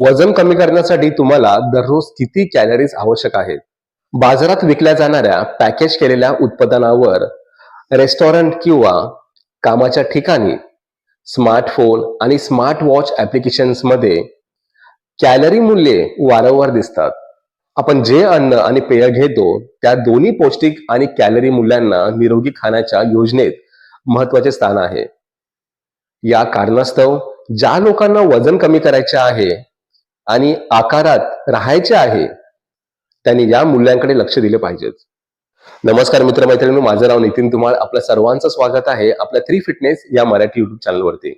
वजन कमी करण्यासाठी तुम्हाला दररोज किती कॅलरीज आवश्यक आहेत? बाजारात विकल्या जाणाऱ्या पॅकेज केलेल्या उत्पादनावर रेस्टॉरंट किंवा कामाच्या ठिकाणी स्मार्टफोन आणि स्मार्ट वॉच मध्ये कॅलरी मूल्ये वारंवार दिसतात. आपण जे अन्न आणि पेय घेतो त्या दोन्ही पौष्टिक आणि कॅलरी मूल्यांना निरोगी खाण्याच्या योजनेत महत्त्वाचे स्थान आहे. या कारणास्तव ज्या लोकांना वजन कमी करायचे आहे आणि आकारात राहायचे आहे त्यांनी या मूल्यांकडे लक्ष दिले पाहिजेत नमस्कार मित्र मैत्रिणी माझं नाव नितीन तुम्हाला. आपल्या सर्वांचं स्वागत आहे आपल्या थ्री फिटनेस या मराठी युट्यूब चॅनलवरती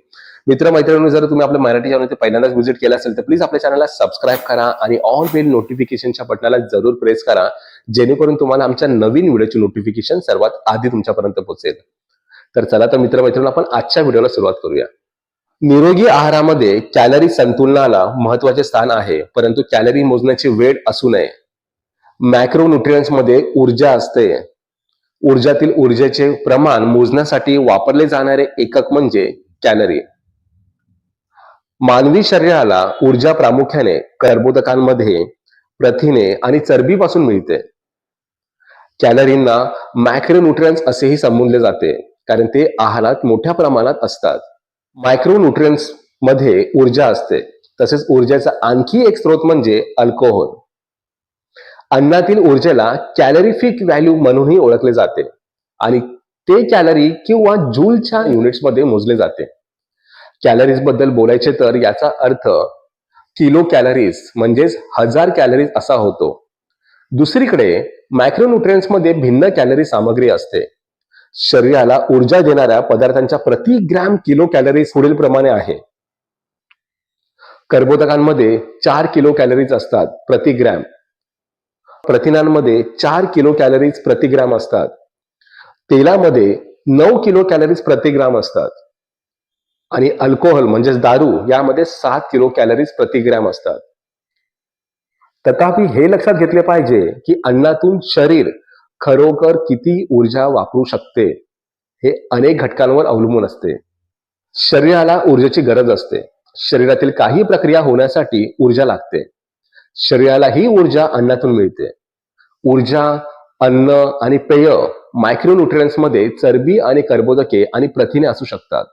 मित्र मैत्रिणी जर तुम्ही आपल्या मराठी चॅनल पहिल्यांदाच व्हिजिट केलं असेल तर प्लीज आपल्या चॅनलला सबस्क्राईब करा आणि ऑल बेल नोटिफिकेशनच्या बटनाला जरूर प्रेस करा जेणेकरून तुम्हाला आमच्या नवीन व्हिडिओची नोटिफिकेशन सर्वात आधी तुमच्यापर्यंत पोहोचेल तर चला तर मित्र मैत्रिणी आपण आजच्या व्हिडिओला सुरुवात करूया. निरोगी आहारामध्ये कॅलरी संतुलनाला महत्त्वाचे स्थान आहे परंतु कॅलरी मोजण्याची वेळ असू नये. मॅक्रोन्युट्रियन्समध्ये ऊर्जा असते. ऊर्जातील ऊर्जेचे प्रमाण मोजण्यासाठी वापरले जाणारे एकक म्हणजे कॅलरी. मानवी शरीराला ऊर्जा प्रामुख्याने कर्बोदकांमध्ये प्रथिने आणि चरबीपासून मिळते. कॅलरींना मॅक्रोन्युट्रियन्स असेही संबोधले जाते कारण ते आहारात मोठ्या प्रमाणात असतात. मायक्रोन्युट्रियन्समध्ये ऊर्जा असते. तसेच ऊर्जेचा आणखी एक स्रोत म्हणजे अल्कोहोल. अन्नातील ऊर्जेला कॅलरीफिक व्हॅल्यू म्हणूनही ओळखले जाते आणि ते कॅलरी किंवा जूलच्या युनिट्समध्ये मोजले जाते. कॅलरीजबद्दल बोलायचे तर याचा अर्थ किलो कॅलरीज म्हणजेच हजार कॅलरीज असा होतो. दुसरीकडे मायक्रोन्युट्रियन्समध्ये भिन्न कॅलरी सामग्री असते. शरीराला ऊर्जा देणाऱ्या पदार्थांच्या प्रति ग्रॅम किलो कॅलरीज पुढील प्रमाणे आहे. कर्बोदकांमध्ये चार किलो कॅलरीज असतात प्रति ग्रॅम. प्रथिनांमध्ये चार किलो कॅलरीज प्रति ग्रॅम असतात. तेलामध्ये नऊ किलो कॅलरीज प्रतिग्राम असतात. आणि अल्कोहोल म्हणजेच दारू यामध्ये सात किलो कॅलरीज प्रति ग्रॅम असतात. तथापि हे लक्षात घेतले पाहिजे की अन्नातून शरीर खरोखर किती ऊर्जा वापरू शकते हे अनेक घटकांवर अवलंबून असते. शरीराला ऊर्जेची गरज असते. शरीरातील काही प्रक्रिया होण्यासाठी ऊर्जा लागते. शरीराला ही ऊर्जा अन्नातून मिळते. ऊर्जा अन्न आणि पेय मायक्रोन्युट्रियन्समध्ये चरबी आणि कर्बोदके आणि प्रथिने असू शकतात.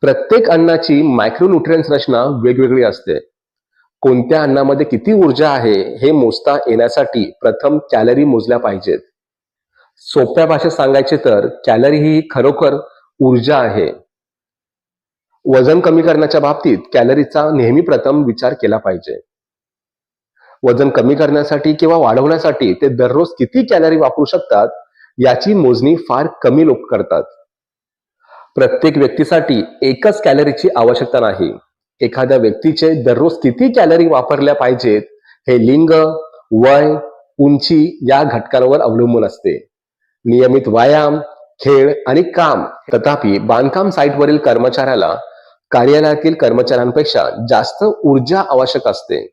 प्रत्येक अन्नाची मायक्रोन्युट्रियन्स रचना वेगवेगळी असते. कोणत्या अन्नामध्ये किती ऊर्जा आहे हे मोजता येण्यासाठी प्रथम कॅलरी मोजल्या पाहिजेत. सोप्या भाषेत सांगायचे तर कॅलरी ही खरोखर ऊर्जा आहे. वजन कमी करण्याच्या बाबतीत कॅलरीचा नेहमी प्रथम विचार केला पाहिजे. वजन कमी करण्यासाठी किंवा वाढवण्यासाठी ते दररोज किती कॅलरी वापरू शकतात याची मोजणी फार कमी लोक करतात. प्रत्येक व्यक्तीसाठी एकच कॅलरीची आवश्यकता नाही. एखाद्या व्यक्तीचे दररोज किती कॅलरी वापरल्या पाहिजेत हे लिंग वय उंची या घटकांवर अवलंबून असते. नियमित व्यायाम खेळ आणि काम. तथापि बांधकाम साईटवरील कर्मचाऱ्याला कार्यालयातील कर्मचाऱ्यांपेक्षा जास्त ऊर्जा आवश्यक असते.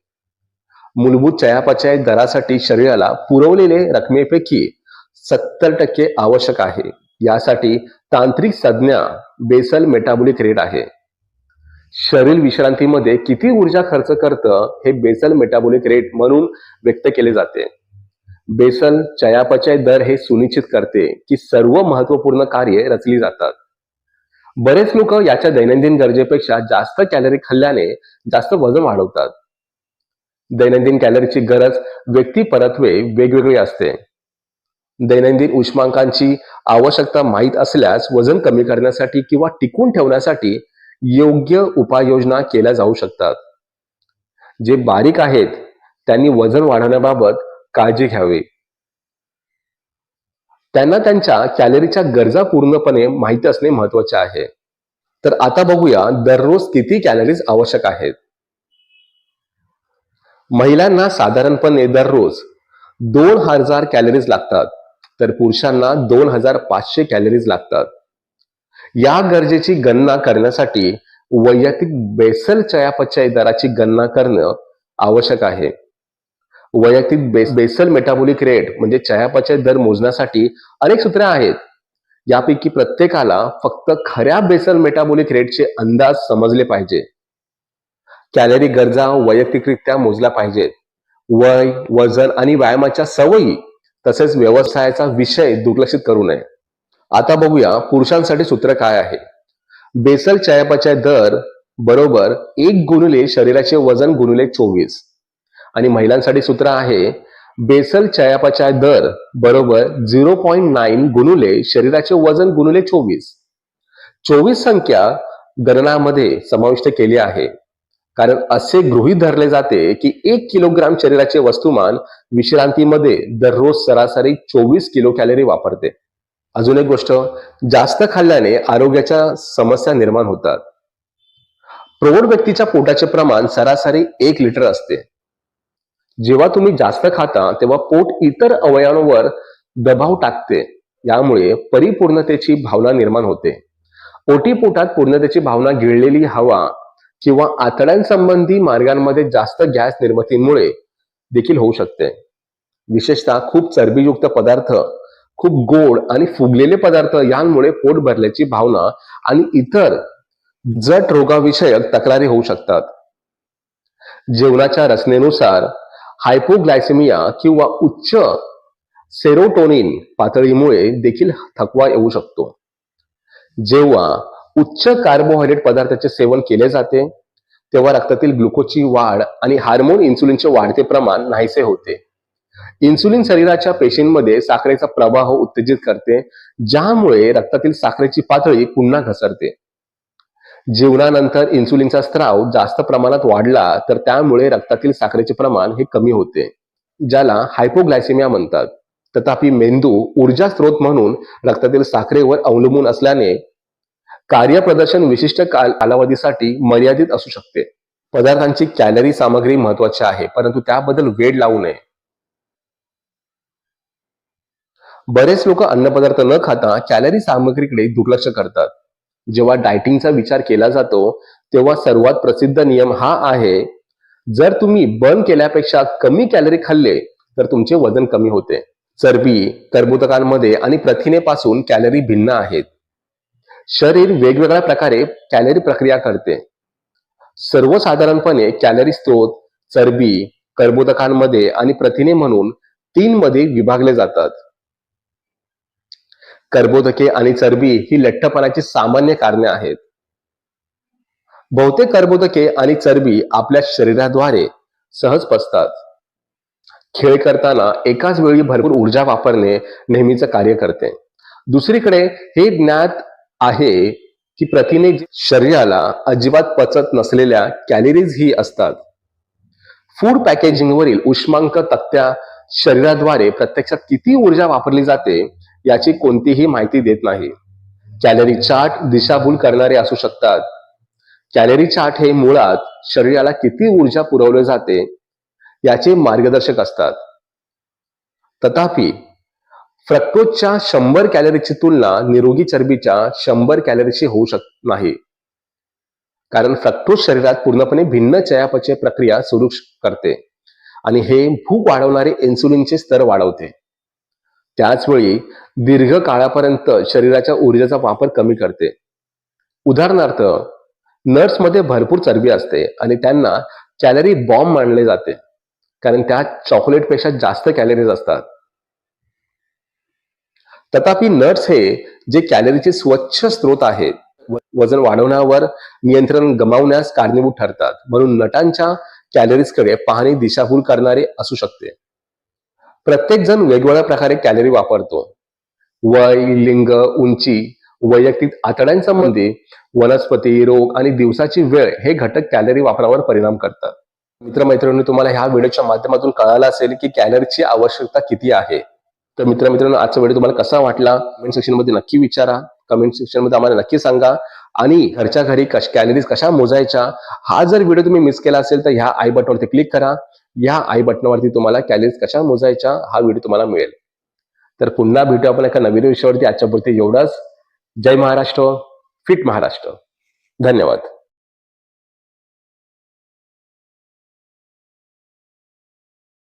मूलभूत चयापचय दरासाठी शरीराला पुरवलेले रकमेपैकी सत्तर टक्के आवश्यक आहे. यासाठी तांत्रिक संज्ञा बेसल मेटाबॉलिक रेट आहे. शरीर विश्रांतीमध्ये किती ऊर्जा खर्च करतं हे बेसल मेटाबॉलिक रेट म्हणून व्यक्त केले जाते. बेसल चयापचय दर हे सुनिश्चित करते की सर्व महत्त्वपूर्ण कार्ये रचली जातात. बरेच लोक याच्या दैनंदिन गरजेपेक्षा जास्त कॅलरी खाल्ल्याने जास्त वजन वाढवतात. दैनंदिन कॅलरीची गरज व्यक्ती परत्वे वेगवेगळी असते. दैनंदिन उष्मांकांची आवश्यकता माहीत असल्यास वजन कमी करण्यासाठी किंवा टिकून ठेवण्यासाठी योग्य उपाययोजना केल्या जाऊ शकतात. जे बारीक आहेत त्यांनी वजन वाढवण्याबाबत काळजी घ्यावी. त्यांना त्यांच्या कॅलरीच्या गरजा पूर्णपणे माहिती असणे महत्त्वाचे आहे. तर आता बघूया दररोज किती कॅलरीज आवश्यक आहेत. महिलांना साधारणपणे दररोज दोन हजार कॅलरीज लागतात तर पुरुषांना दोन हजार पाचशे कॅलरीज लागतात. या गरजेची गणना करण्यासाठी वैयक्तिक बेसल चयापचय दराची गणना करणं आवश्यक आहे. वैयक्तिक बेस बेसल मेटाबॉलिक रेट म्हणजे चयापचय दर मोजण्यासाठी अनेक सूत्रे आहेत. यापैकी प्रत्येकाला फक्त खऱ्या बेसल मेटाबॉलिक रेटचे अंदाज समजले पाहिजे. कॅलरी गरजा वैयक्तिकरित्या मोजल्या पाहिजेत. वय वजन आणि व्यायामाच्या सवयी तसेच व्यवसायाचा विषय दुर्लक्षित करू नये. आता बघूया पुरुषांसाठी सूत्र काय आहे. बेसल चयापचय दर बरोबर एक गुणुले शरीराचे वजन गुणुले चोवीस. आणि महिलांसाठी सूत्र आहे बेसल चयापचय दर बरोबर झिरो पॉईंट नाईन गुणुले शरीराचे वजन गुणुले चोवीस. चोवीस संख्या गणनामध्ये समाविष्ट केली आहे. कारण असे गृहीत धरले जाते की एक किलोग्राम शरीराचे वस्तुमान विश्रांतीमध्ये दररोज सरासरी चोवीस किलो कॅलरी वापरते. अजून एक गोष्ट जास्त खाल्ल्याने आरोग्याच्या समस्या निर्माण होतात. प्रौढ व्यक्तीच्या पोटाचे प्रमाण सरासरी एक लिटर असते. जेव्हा तुम्ही जास्त खाता तेव्हा पोट इतर अवयवांवर दबाव टाकते. यामुळे परिपूर्णतेची भावना निर्माण होते. पोटी पोटात पूर्णतेची भावना गिळलेली हवा किंवा आतड्यांसंबंधी मार्गांमध्ये जास्त गॅस निर्मितीमुळे देखील होऊ शकते. विशेषतः खूप चरबीयुक्त पदार्थ खूप गोड आणि फुगलेले पदार्थ यांमुळे पोट भरल्याची भावना आणि इतर जट रोगाविषयक तक्रारी होऊ शकतात. जेवणाच्या रचनेनुसार हायपोग्लायसेमिया किंवा उच्च सेरोटोनिन पातळीमुळे देखील थकवा येऊ शकतो. जेव्हा उच्च कार्बोहायड्रेट पदार्थाचे सेवन केले जाते तेव्हा रक्तातील ग्लुकोजची वाढ आणि हार्मोन इन्सुलिनचे वाढते प्रमाण नाहीसे होते. इन्सुलिन शरीराच्या पेशींमध्ये साखरेचा प्रवाह उत्तेजित करते ज्यामुळे रक्तातील साखरेची पातळी पुन्हा घसरते. जेवणानंतर इन्सुलिनचा स्त्राव जास्त प्रमाणात वाढला तर त्यामुळे रक्तातील साखरेचे प्रमाण हे कमी होते ज्याला हायपोग्लायसेमिया म्हणतात. तथापि मेंदू ऊर्जा स्रोत म्हणून रक्तातील साखरेवर अवलंबून असल्याने कार्यप्रदर्शन विशिष्ट काल कालावधीसाठी मर्यादित असू शकते. पदार्थांची कॅलरी सामग्री महत्वाची आहे परंतु त्याबद्दल वेळ लावू नये. बरेच लोक अन्नपदार्थ न खाता कॅलरी सामग्रीकडे दुर्लक्ष करतात. जेव्हा डायटिंगचा विचार केला जातो तेव्हा सर्वात प्रसिद्ध नियम हा आहे जर तुम्ही बर्न केल्यापेक्षा कमी कॅलरी खाल्ले तर तुमचे वजन कमी होते. चरबी कर्बोदकांमध्ये आणि प्रथिनेपासून कॅलरी भिन्न आहेत. शरीर वेगवेगळ्या प्रकारे कॅलरी प्रक्रिया करते. सर्वसाधारणपणे कॅलरी स्त्रोत चरबी कर्बोदकांमध्ये आणि प्रथिने म्हणून तीन मध्ये विभागले जातात. कर्बोदके आणि चरबी ही लठ्ठपणाची सामान्य कारणे आहेत. बहुतेक कर्बोदके आणि चरबी आपल्या शरीराद्वारे सहज पचतात. खेळ करताना एकाच वेळी भरपूर ऊर्जा वापरणे नेहमीच कार्य करते. दुसरीकडे हे ज्ञात आहे की प्रथिने शरीराला अजिबात पचत नसलेल्या कॅलरीज ही असतात. फूड पॅकेजिंगवरील उष्मांक तक्त्या शरीराद्वारे प्रत्यक्षात किती ऊर्जा वापरली जाते याची कोणतीही माहिती देत नाही. कॅलरी चार्ट दिशाभूल करणारे असू शकतात. कॅलरी चार्ट हे मुळात शरीराला किती ऊर्जा पुरवले जाते याचे मार्गदर्शक असतात. तथापि फ्रक्टोजच्या शंभर कॅलरीची तुलना निरोगी चरबीच्या शंभर कॅलरीशी होऊ शकत नाही. कारण फ्रक्टोज शरीरात पूर्णपणे भिन्न चयापचय प्रक्रिया सुरू करते आणि हे भूक वाढवणारे इन्सुलिनचे स्तर वाढवते. त्याचवेळी दीर्घ काळापर्यंत शरीराच्या ऊर्जेचा वापर कमी करते. उदाहरणार्थ नट्समध्ये भरपूर चरबी असते आणि त्यांना कॅलरी बॉम्ब मानले जाते कारण त्यात चॉकलेटपेक्षा जास्त कॅलरीज असतात. तथापि नट्स हे जे कॅलरीचे स्वच्छ स्रोत आहेत वजन वाढवण्यावर नियंत्रण गमावण्यास कारणीभूत ठरतात म्हणून नटांच्या कॅलरीजकडे पाहणी दिशाभूल करणारे असू शकते. प्रत्येक जण वेगवेगळ्या प्रकारे कॅलरी वापरतो. वय लिंग उंची वैयक्तिक आतड्यांसंबंधी वनस्पती रोग आणि दिवसाची वेळ हे घटक कॅलरी वापरावर परिणाम करतात. मित्रमैत्रिणी तुम्हाला ह्या व्हिडिओच्या माध्यमातून कळालं असेल की कॅलरीची आवश्यकता किती आहे. तर मित्रमित्रांनो आजचा व्हिडिओ तुम्हाला कसा वाटला? कमेंट सेक्शनमध्ये नक्की विचारा. कमेंट सेक्शनमध्ये आम्हाला नक्की सांगा. आणि घरच्या घरी कश कॅलरीज कशा मोजायच्या? हा जर व्हिडिओ तुम्ही मिस केला असेल तर ह्या आय बटनवरती क्लिक करा. या आय बटनावरती तुम्हाला कॅलरीज कशा मोजायच्या? हा व्हिडिओ तुम्हाला मिळेल. तर पुन्हा भेटू आपण एका नवीन विषयावरती. आजच्या पुरती एवढाच. जय महाराष्ट्र. फिट महाराष्ट्र. धन्यवाद.